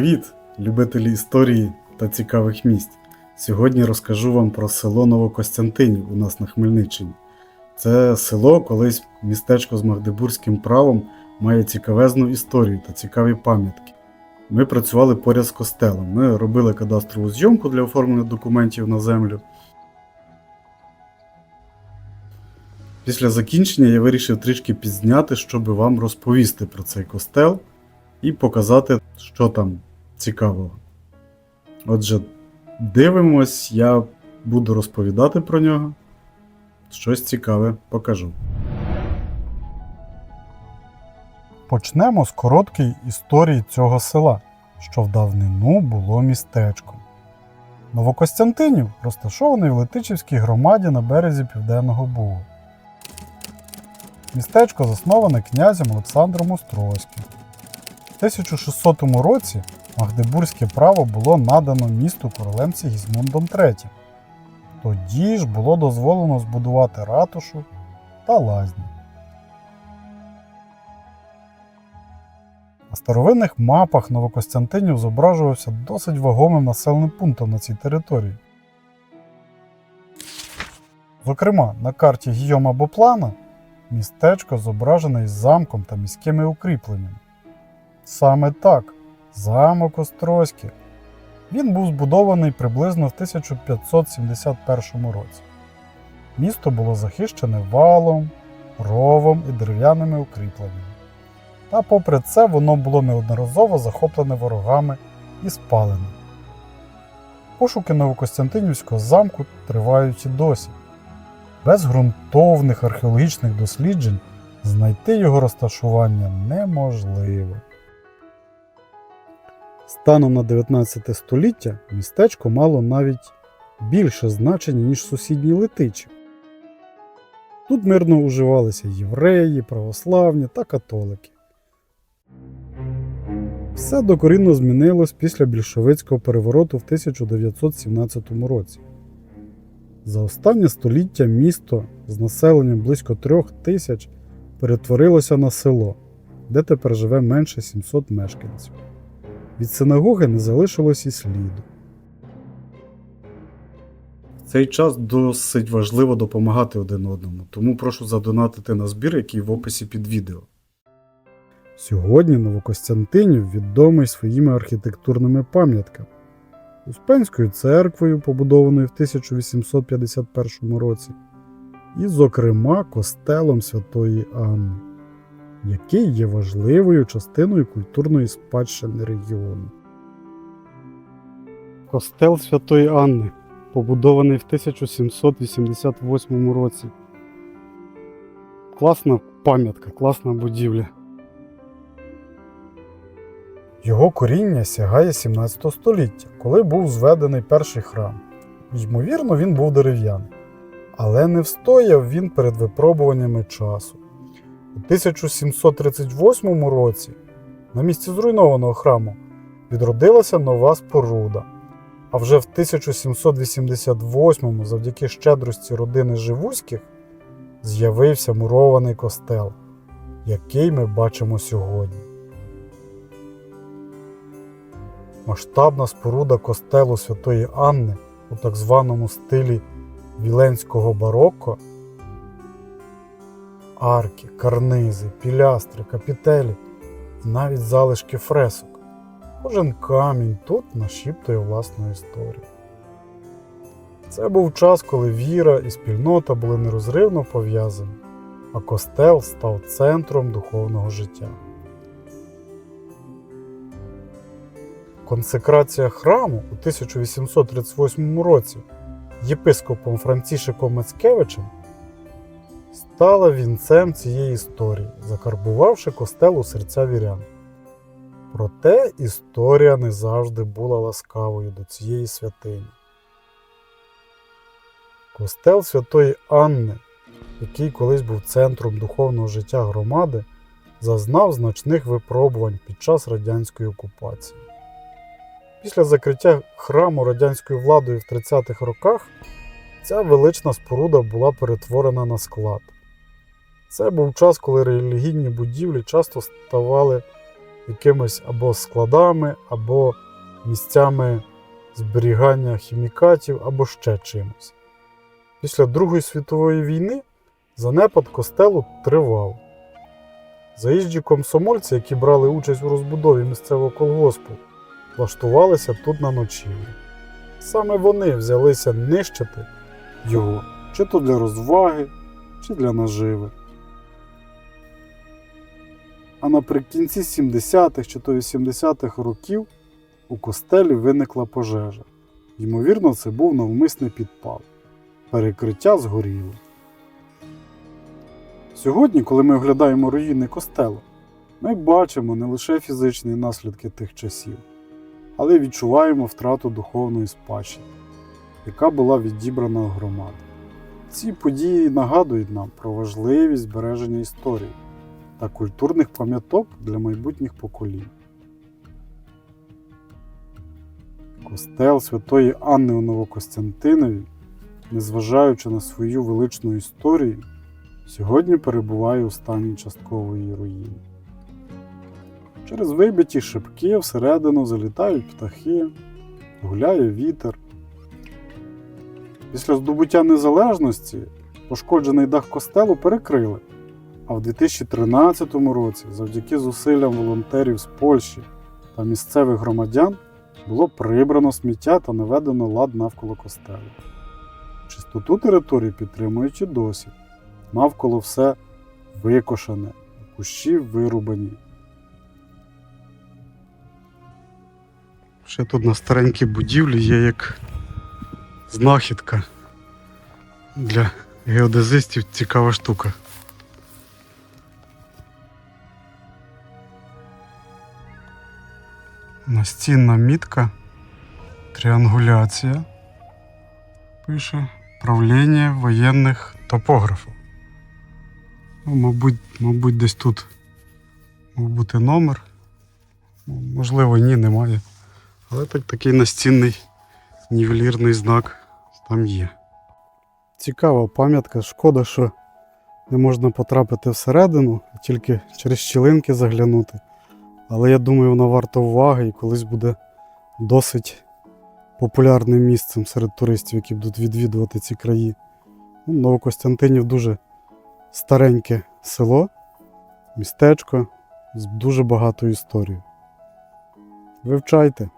Привіт, любителі історії та цікавих місць. Сьогодні розкажу вам про село Новокостянтинів у нас на Хмельниччині. Це село, колись містечко з магдебурзьким правом, має цікавезну історію та цікаві пам'ятки. Ми працювали поряд з костелом. Ми робили кадастрову зйомку для оформлення документів на землю. Після закінчення я вирішив трішки підзняти, щоб вам розповісти про цей костел і показати, що там цікавого. Отже, дивимось, я буду розповідати про нього. Щось цікаве покажу. Почнемо з короткої історії цього села, що в давнину було містечком. Новокостянтинів розташований в Летичівській громаді на березі Південного Бугу. Містечко засноване князем Олександром Острозьким. В 1600 році Магдебурзьке право було надано місту королем Сігізмундом III. Тоді ж було дозволено збудувати ратушу та лазні. На старовинних мапах Новокостянтинів зображувався досить вагомим населеним пунктом на цій території. Зокрема, на карті Гійома Боплана містечко зображене із замком та міськими укріпленнями. Саме так, замок Острозьких. Він був збудований приблизно в 1571 році. Місто було захищене валом, ровом і дерев'яними укріпленнями. Та попри це воно було неодноразово захоплене ворогами і спалене. Пошуки Новокостянтинівського замку тривають і досі. Без ґрунтовних археологічних досліджень знайти його розташування неможливо. Станом на 19 століття містечко мало навіть більше значення, ніж сусідні летичі. Тут мирно уживалися євреї, православні та католики. Все докорінно змінилось після більшовицького перевороту в 1917 році. За останнє століття місто з населенням близько трьох тисяч перетворилося на село, де тепер живе менше 700 мешканців. Від синагоги не залишилось і сліду. В цей час досить важливо допомагати один одному, тому прошу задонатити на збір, який в описі під відео. Сьогодні Новокостянтинів відомий своїми архітектурними пам'ятками. Успенською церквою, побудованою в 1851 році, і, зокрема, костелом Святої Анни, який є важливою частиною культурної спадщини регіону. Костел Святої Анни, побудований в 1788 році. Класна пам'ятка, класна будівля. Його коріння сягає 17 століття, коли був зведений перший храм. Ймовірно, він був дерев'яний. Але не встояв він перед випробуваннями часу. У 1738 році на місці зруйнованого храму відродилася нова споруда. А вже в 1788 завдяки щедрості родини Живуських з'явився мурований костел, який ми бачимо сьогодні. Масштабна споруда костелу Святої Анни у так званому стилі віленського барокко, арки, карнизи, пілястри, капітелі навіть залишки фресок. Кожен камінь тут нашіптує власну історію. Це був час, коли віра і спільнота були нерозривно пов'язані, а костел став центром духовного життя. Консекрація храму у 1838 році єпископом Францішиком Мацкевичем стала вінцем цієї історії, закарбувавши костел у серця вірян. Проте історія не завжди була ласкавою до цієї святині. Костел Святої Анни, який колись був центром духовного життя громади, зазнав значних випробувань під час радянської окупації. Після закриття храму радянською владою в 30-х роках ця велична споруда була перетворена на склад. Це був час, коли релігійні будівлі часто ставали якимись або складами, або місцями зберігання хімікатів, або ще чимось. Після Другої світової війни занепад костелу тривав. Заїжджі комсомольці, які брали участь у розбудові місцевого колгоспу, влаштувалися тут на ночівлю. Саме вони взялися нищити його, чи то для розваги, чи для наживи. А наприкінці 70-х чи то 80-х років у костелі виникла пожежа. Ймовірно, це був навмисний підпал. Перекриття згоріло. Сьогодні, коли ми оглядаємо руїни костелу, ми бачимо не лише фізичні наслідки тих часів, але й відчуваємо втрату духовної спадщини, яка була відібрана у громади. Ці події нагадують нам про важливість збереження історії та культурних пам'яток для майбутніх поколінь. Костел Святої Анни у Новокостянтинові, незважаючи на свою величну історію, сьогодні перебуває у стані часткової руїни. Через вибиті шибки всередину залітають птахи, гуляє вітер. Після здобуття незалежності пошкоджений дах костелу перекрили, а в 2013 році, завдяки зусиллям волонтерів з Польщі та місцевих громадян, було прибрано сміття та наведено лад навколо костелу. Чистоту території підтримують і досі. Навколо все викошене, кущі вирубані. Ще тут на старенькій будівлі є як знахідка для геодезистів цікава штука. Настінна мітка, тріангуляція. Пише правління воєнних топографів. Ну, мабуть, мабуть, десь тут мав бути номер. Можливо, ні, немає. Але так, такий настінний нівелірний знак там є. Цікава пам'ятка. Шкода, що не можна потрапити всередину, тільки через щілинки заглянути. Але я думаю, вона варта уваги і колись буде досить популярним місцем серед туристів, які будуть відвідувати ці краї. Ну, Новокостянтинів дуже стареньке село, містечко з дуже багатою історією. Вивчайте.